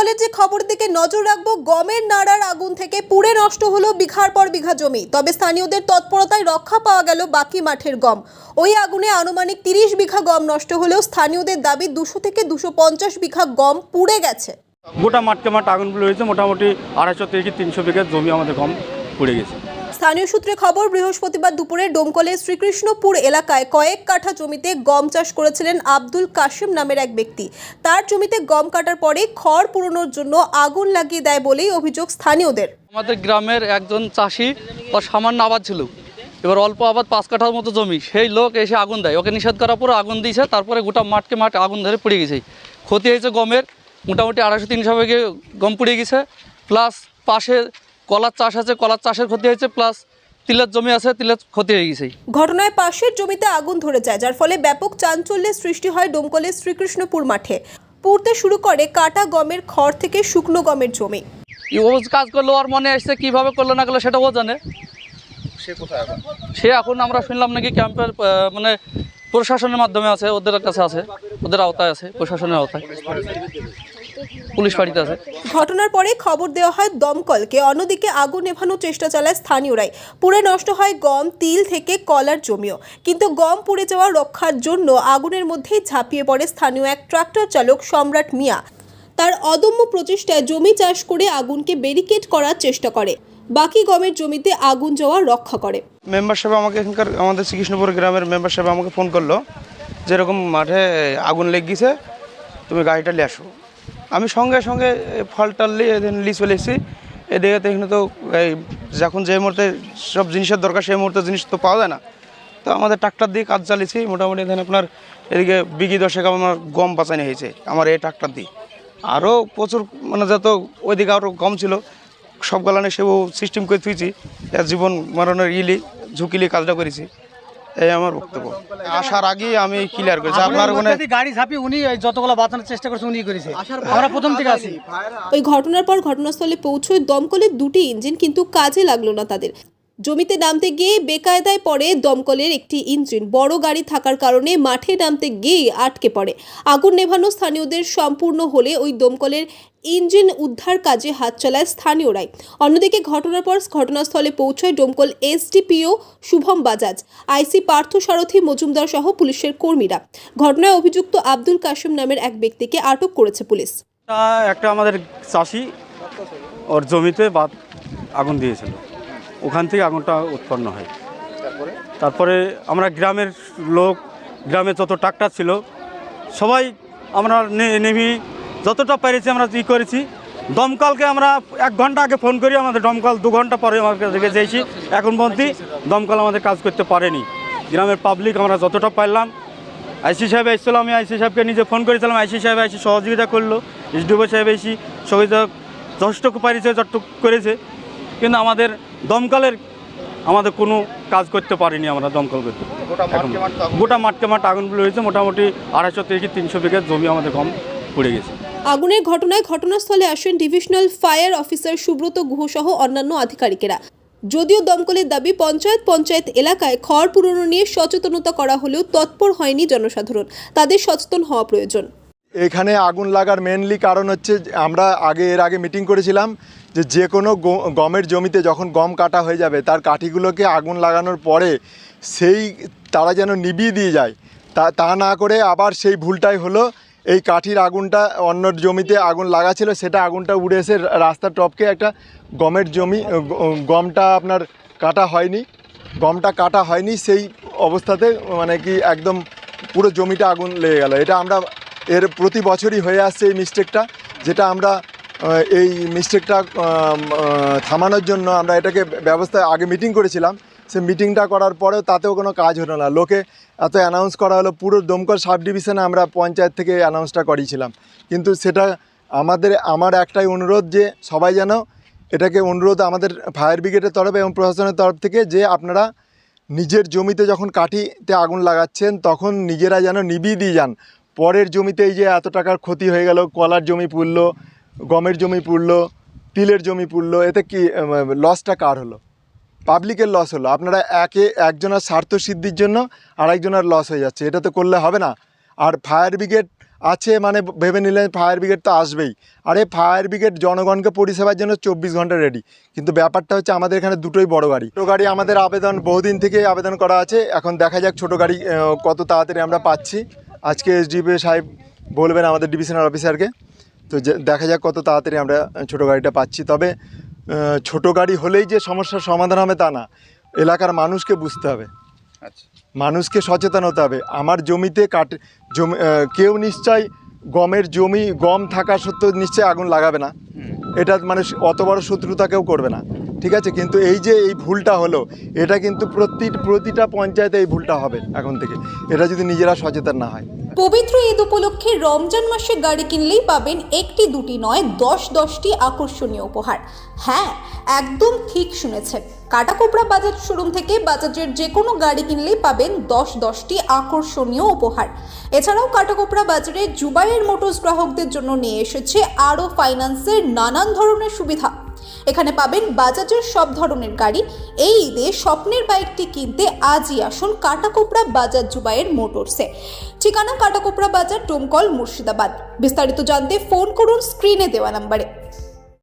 দমকলের যে খবর দিকে নজর রাখব, গমের নাড়ার আগুন থেকে পুড়ে নষ্ট হলো বিঘার পর বিঘা জমি। তবে স্থানীয়দের তৎপরতায় রক্ষা পাওয়া গেল বাকি মাঠের গম। ওই আগুনে আনুমানিক তিরিশ বিঘা গম নষ্ট হলেও স্থানীয়দের দাবি দুশো থেকে দুশো পঞ্চাশ বিঘা গম পুড়ে গেছে। গোটা মাঠকে মাঠ আগুনগুলো হয়েছে মোটামুটি আড়াইশো থেকে তিনশো বিঘা জমি আমাদের গম পুড়ে গেছে। স্থানীয় সূত্রে খবর, বৃহস্পতিবার দুপুরে ডোমকলের শ্রীকৃষ্ণপুর এলাকায় কয়েক কাঠা জমিতে গম চাষ করেছিলেন আব্দুল কাশিম নামের এক ব্যক্তি। তার জমিতে গম কাটার পরে খড় পুরনোর জন্য আগুন লাগিয়ে দেয় বলেই অভিযোগ স্থানীয়দের। আমাদের গ্রামের একজন চাষি ওর সামান্য আবাদ ছিল। এবার অল্প আবাদ পাঁচ কাঠার মতো জমি। সেই লোক এসে আগুন দেয়। ওকে নিষেধ করার পরে আগুন দিয়েছে। তারপরে গোটা মাঠকে মাঠ আগুন ধরে পুড়ে গেছে। ক্ষতি হয়েছে গমের। মোটামুটি আড়াইশো, তিনশো বিঘে গম পুড়ে গেছে। প্লাস পাশে কলার চাষ আছে কলার চাষের ক্ষতি হয়েছে প্লাস তিলের জমি আছে তিলের ক্ষতি হয়ে গেছে। ঘটনায় পাশের জমিতে আগুন ধরে যায় যার ফলে ব্যাপক চাঞ্চল্যের সৃষ্টি হয় ডোমকলের শ্রীকৃষ্ণপুর মাঠে। পুড়তে শুরু করে কাটা গমের খড় থেকে শুকনো গমের জমি। ও কাজ করল ওর মনে আসছে কীভাবে করল না করল সেটা ও জানে। সে এখন? আমরা শুনলাম নাকি ক্যাম্পের মানে প্রশাসনের মাধ্যমে আছে ওদের কাছে আছে ওদের আওতায় আছে প্রশাসনের আওতায়। পুলিশ বাড়িতে আছে। ঘটনার পরে খবর দেওয়া হয় দমকলকে। অন্যদিকে আগুন নেভানোর চেষ্টা চালায় স্থানীয়রাই। পুড়ে নষ্ট হয় গম তিল থেকে কলার জমিও। কিন্তু গম পুড়ে যাওয়া রক্ষার জন্য আগুনের মধ্যেই ঝাঁপিয়ে পড়ে স্থানীয় এক ট্রাক্টর চালক সম্রাট মিয়া। তার অদম্য প্রচেষ্টায় জমি চাষ করে আগুনকে ব্যারিকেড করার চেষ্টা করে। বাকি গমের জমিতে আগুন যাওয়া রক্ষা করে। মেম্বারশিপ আমাকে এখানকার আমাদের শ্রীকৃষ্ণপুর গ্রামের মেম্বারশিপ আমাকে ফোন করল যেরকম মাঠে আগুন লেগে গেছে তুমি গাড়িটা নিয়ে আসো। আমি সঙ্গে সঙ্গে ফল টাল নিয়ে লি চলে এসেছি। এদিকে তো এখানে তো যখন যে মুহূর্তে সব জিনিসের দরকার, সেই মুহূর্তে জিনিস তো পাওয়া যায় না। তো আমাদের ট্রাক্টর দিয়ে কাজ চালিয়েছি। মোটামুটি এখানে আপনার এদিকে বিঘি দশেক আমার গম বাঁচানো হয়েছে, আমার এই ট্রাক্টর দিয়ে। আরও প্রচুর মানে যত ওইদিকে আরও গম ছিল সব গালানে সেও সিস্টেম করে থুইছি। জীবন মরণের ইলি, ঝুঁকিলি কাজটা করেছি। এই আমার বক্তব্য। আসার আগেই আমি ক্লিয়ার করেছি। আপনার আপনার ওখানে গাড়ি ঝাঁপি উনি যতগুলো বাঁচানোর চেষ্টা করছে উনি করেছে। আমরা প্রথম থেকে আছি। ওই ঘটনার পর ঘটনাস্থলে পৌঁছয় দমকলের দুটি ইঞ্জিন কিন্তু কাজে লাগল না তাদের। জমিতে নামতে গিয়ে বেকায়দায় পড়ে দমকলের একটি ইঞ্জিন। বড় গাড়ি থাকার কারণে মাঠে নামতে গিয়ে আটকে পড়ে। আগুন নেভানো স্থানীয়দের সম্পূর্ণ হলে ওই দমকলের ইঞ্জিন উদ্ধার কাজে হাত চালায় স্থানীয়রাই। অন্যদিকে ঘটনার পর ঘটনাস্থলে পৌঁছয় ডোমকল এসডিপিও শুভম বাজাজ আইসি পার্থ সারথী মজুমদার সহ পুলিশের কর্মীরা। ঘটনায় অভিযুক্ত আব্দুল কাশিম নামের এক ব্যক্তিকে আটক করেছে পুলিশ। তা একটা আমাদের চাষি ওর জমিতে বাদ আগুন দিয়েছিল। ওখান থেকে আগুনটা উৎপন্ন হয়। তারপরে আমরা গ্রামের লোক গ্রামে যত ট্রাক্টর ছিল সবাই আমরা নে- নেমে যতটা পেরেছি আমরা ই করেছি। দমকলকে আমরা এক ঘণ্টা আগে ফোন করি আমাদের দমকল দু ঘণ্টা পরে আমার কাছে যেয়েছি এখন পর্যন্ত দমকল আমাদের কাজ করতে পারেনি। গ্রামের পাবলিক আমরা যতটা পারলাম। আইসি সাহেব এসেছিল আমি আইসি সাহেবকে নিজে ফোন করেছিলাম। আইসি সাহেব এসে সহযোগিতা করল। এসডিও সাহেব এসে সহযোগিতা যতটুকু পারিছে যতটুকু করেছে। কিন্তু আমাদের দমকলের আমাদের কোনো কাজ করতে পারিনি আমরা দমকল করতে। গোটা মাঠকে মাঠ আগুনগুলো হয়েছে। মোটামুটি আড়াইশো থেকে তিনশো বিঘা জমি আমাদের কম পড়ে গেছে। আগুনের ঘটনায় ঘটনাস্থলে আসেন divisional fire officer Subrata Guha সহ অন্যান্য আধিকারিকেরা। যদিও দমকলের দাবি, পঞ্চায়েত পঞ্চায়েত এলাকায় খড় পুরনো নিয়ে সচেতনতা করা হলেও তৎপর হয়নি জনসাধারণ। তাদের সচেতন হওয়া প্রয়োজন। এখানে আগুন লাগার মেনলি কারণ হচ্ছে আমরা আগে এর আগে মিটিং করেছিলাম যে যে কোনো গমের জমিতে যখন গম কাটা হয়ে যাবে, তার কাঠিগুলোকে আগুন লাগানোর পরে সেই তারা যেন নিবিয়ে দিয়ে যায়। তা তা না করে আবার সেই ভুলটাই হলো এই কাঠির আগুনটা অন্য জমিতে আগুন লাগাছিল, সেটা আগুনটা উড়ে এসে রাস্তার টপকে একটা গমের জমি গমটা আপনার কাটা হয়নি। গমটা কাটা হয়নি, সেই অবস্থাতে মানে কি একদম পুরো জমিটা আগুন লেগে গেল। এটা আমরা এর প্রতি বছরই হয়ে আসছে এই মিস্টেকটা যেটা আমরা এই মিস্টেকটা থামানোর জন্য আমরা এটাকে ব্যবস্থা আগে মিটিং করেছিলাম। সে মিটিংটা করার পরেও তাতেও কোনো কাজ হলো না। লোকে এত অ্যানাউন্স করা হলো, পুরো দমকল সাব ডিভিশনে আমরা পঞ্চায়েত থেকে অ্যানাউন্সটা করিয়েছিলাম। কিন্তু সেটা আমাদের, আমার একটাই অনুরোধ যে সবাই যেন এটাকে অনুরোধ আমাদের ফায়ার ব্রিগেডের তরফ এবং প্রশাসনের তরফ থেকে যে আপনারা নিজের জমিতে যখন কাঠিতে আগুন লাগাচ্ছেন, তখন নিজেরা যেন দিয়ে যান। পরের জমিতে এই যে এত টাকার ক্ষতি হয়ে গেল, কলার জমি পুড়লো, গমের জমি পুড়লো, তিলের জমি পুড়লো, এতে কি লসটা কার হলো? পাবলিকের লস হলো। আপনারা একে একজনের স্বার্থ সিদ্ধির জন্য আরেকজনের লস হয়ে যাচ্ছে। এটা তো করলে হবে না। আর ফায়ার ব্রিগেড আছে মানে ভেবে নিলেন ফায়ার ব্রিগেড তো আসবেই। আরে ফায়ার ব্রিগেড জনগণকে পরিষেবার জন্য চব্বিশ ঘণ্টা রেডি কিন্তু ব্যাপারটা হচ্ছে আমাদের এখানে দুটোই বড় গাড়ি। ছোটো গাড়ি আমাদের আবেদন বহুদিন থেকে আবেদন করা আছে। এখন দেখা যাক ছোটো গাড়ি কত তাড়াতাড়ি আমরা পাচ্ছি। আজকে এসডিপি সাহেব বলবেন আমাদের ডিভিশনাল অফিসারকে তো দেখা যাক কত তাড়াতাড়ি আমরা ছোটো গাড়িটা পাচ্ছি। তবে ছোটো গাড়ি হলেই যে সমস্যার সমাধান হবে তা না। এলাকার মানুষকে বুঝতে হবে। আচ্ছা। মানুষকে সচেতন হতে হবে। আমার জমিতে কাট জমি কেউ নিশ্চয় গমের জমি গম থাকা সত্ত্বেও নিশ্চয়ই আগুন লাগাবে না। এটা মানে অত বড় শত্রুতা কেউ করবে না। ঠিক আছে? কিন্তু এই যে এই ভুলটা হলো এটা কিন্তু প্রতি প্রতিটা পঞ্চায়েতে এই ভুলটা হবে এখন থেকে। এটা যদি নিজেরা সচেতন না হয়। পবিত্র ঈদ উপলক্ষে রমজান মাসে গাড়ি কিনলেই পাবেন একটি, দুটি নয়, দশ, দশটি আকর্ষণীয় উপহার। হ্যাঁ একদম ঠিক শুনেছেন। কাটাকোপড়া বাজার শোরুম থেকে বাজাজের যে কোনো গাড়ি কিনলেই পাবেন দশ, দশটি আকর্ষণীয় উপহার। এছাড়াও কাটাকোপড়া বাজারে জুবাইয়ের মোটরস গ্রাহকদের জন্য নিয়ে এসেছে আরও ফাইন্যান্সের নানান ধরনের সুবিধা। এখানে পাবেন বাজাজের সব ধরনের গাড়ি। এই ঈদে স্বপ্নের বাইকটি কিনতে আজই আসুন কাটাকোপড়া বাজার জুবাইয়ের মোটরসে ঠিকানা কাটাকোপড়া বাজার, ডোমকল, মুর্শিদাবাদ। বিস্তারিত জানতে ফোন করুন স্ক্রিনে দেওয়া নাম্বারে।